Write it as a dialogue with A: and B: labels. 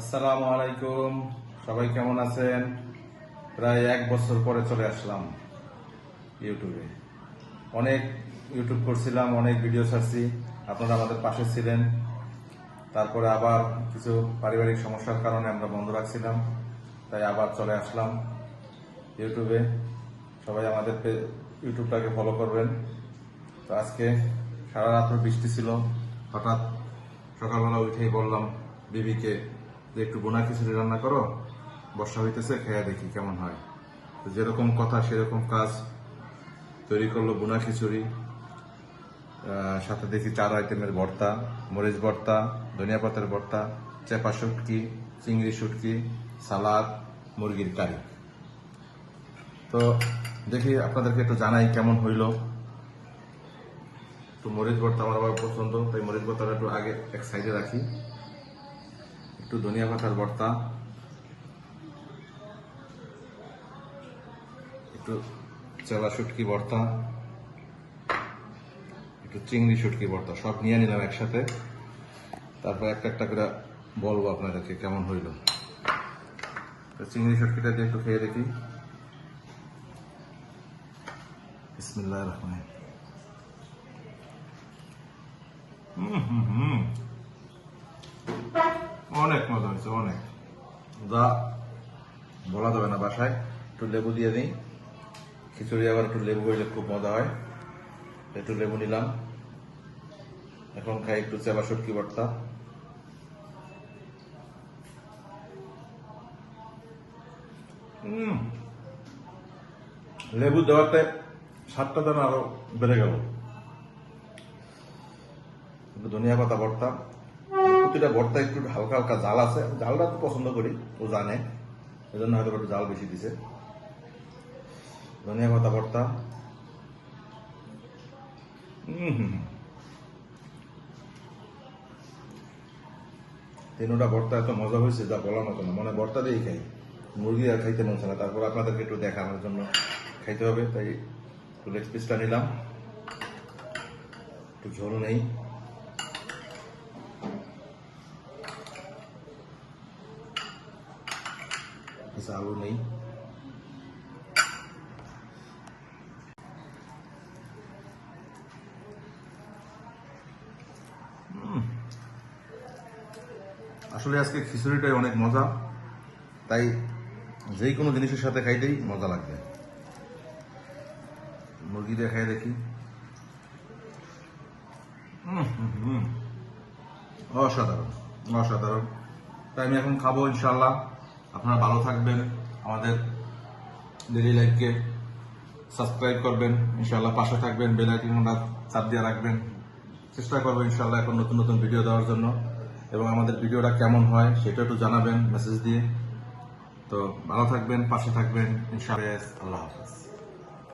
A: আসসালামু আলাইকুম। সবাই কেমন আছেন? প্রায় এক বছর পরে চলে আসলাম ইউটিউবে অনেক ইউটিউব করছিলাম, অনেক ভিডিও ছাড়ছি। আপনারা আমাদের পাশে ছিলেন। তারপরে আবার কিছু পারিবারিক সমস্যার কারণে আমরা বন্ধ রাখছিলাম। তাই আবার চলে আসলাম ইউটিউবে সবাই আমাদের ইউটিউবটাকে ফলো করবেন। তো আজকে সারা রাত্র বৃষ্টি ছিল। হঠাৎ সকালবেলা উঠেই বললাম, বিবিকে যে একটু বোনা খিচুড়ি রান্না করো, বর্ষা হইতেছে, খেয়া দেখি কেমন হয়। যেরকম কথা, সেরকম কাজ তৈরি করল বোনা খিচুড়ি। সাথে দেখি চার আইটেমের ভর্তা, মরিচ ভর্তা, ধনিয়া পাতার ভর্তা, চেপা শুটকি, চিংড়ি শুটকি, সালাদ, মুরগির কারি। তো দেখি আপনাদেরকে একটু জানাই কেমন হইল। তো মরিচ ভর্তা আমার আবার পছন্দ, তাই মরিচ ভর্তাটা একটু আগে এক সাইডে রাখি। একটু ধনিয়া পাতার ভর্তা। একটু চেলা শুটকি ভর্তা। একটু চিংড়ি শুটকি ভর্তা, সব নিয়ে নিলাম একসাথে। তারপর একটা একটা করে বলব আপনাদেরকে কেমন হইল। চিংড়ি শুটকিটা দিয়ে একটু খেয়ে দেখি। হুম হুম হুম। অনেক মজা হয়েছে, অনেক। যা বলা যাবে না বাসায়, একটু লেবু দিয়ে দিই। খিচুড়ি আবার একটু লেবু হইলে খুব মজা হয়। একটু লেবু নিলাম। এখন খাই একটু চেবা শুটকি ভর্তা। লেবু দেওয়াতে সাতটা যেন আরও বেড়ে গেল। ধনিয়া পাতা ভর্তা। প্রতিটা ভর্তা একটু হালকা হালকা জাল আছে। জালটা তো পছন্দ করি ও জানে। এজন্য হয়তো একটু জাল বেশি দিছে। ধনিয়া পাতা ভর্তা। তিনোটা ভর্তা এত মজা হয়েছে, যা বলার মতো না। মানে ভর্তা দিয়েই খাই। মুরগি আর খাইতে মন না। তারপর আপনাদেরকে একটু দেখানোর জন্য খাইতে হবে। তাই একটু লেগ পিসটা নিলাম। একটু ঝোল নেই। কিছু আলু উম। আসলে আজকে খিচুড়িটাই অনেক মজা, তাই যেই কোনো জিনিসের সাথে খাইতেই মজা লাগবে। মুরগি দিয়ে খাই দেখি। অসাধারণ অসাধারণ। তাই আমি এখন খাব ইনশাল্লাহ আপনারা ভালো থাকবেন, আমাদের ডেলি লাইফকে সাবস্ক্রাইব করবেন ইনশাল্লাহ পাশে থাকবেন বেল আইকনটা চাপ দিয়ে রাখবেন। চেষ্টা করব ইনশাল্লাহ এখন নতুন নতুন ভিডিও দেওয়ার জন্য। এবং আমাদের ভিডিওটা কেমন হয় সেটা একটু জানাবেন মেসেজ দিয়ে। তো ভালো থাকবেন, পাশে থাকবেন, ইনশাআল্লাহ। আল্লাহ হাফেজ।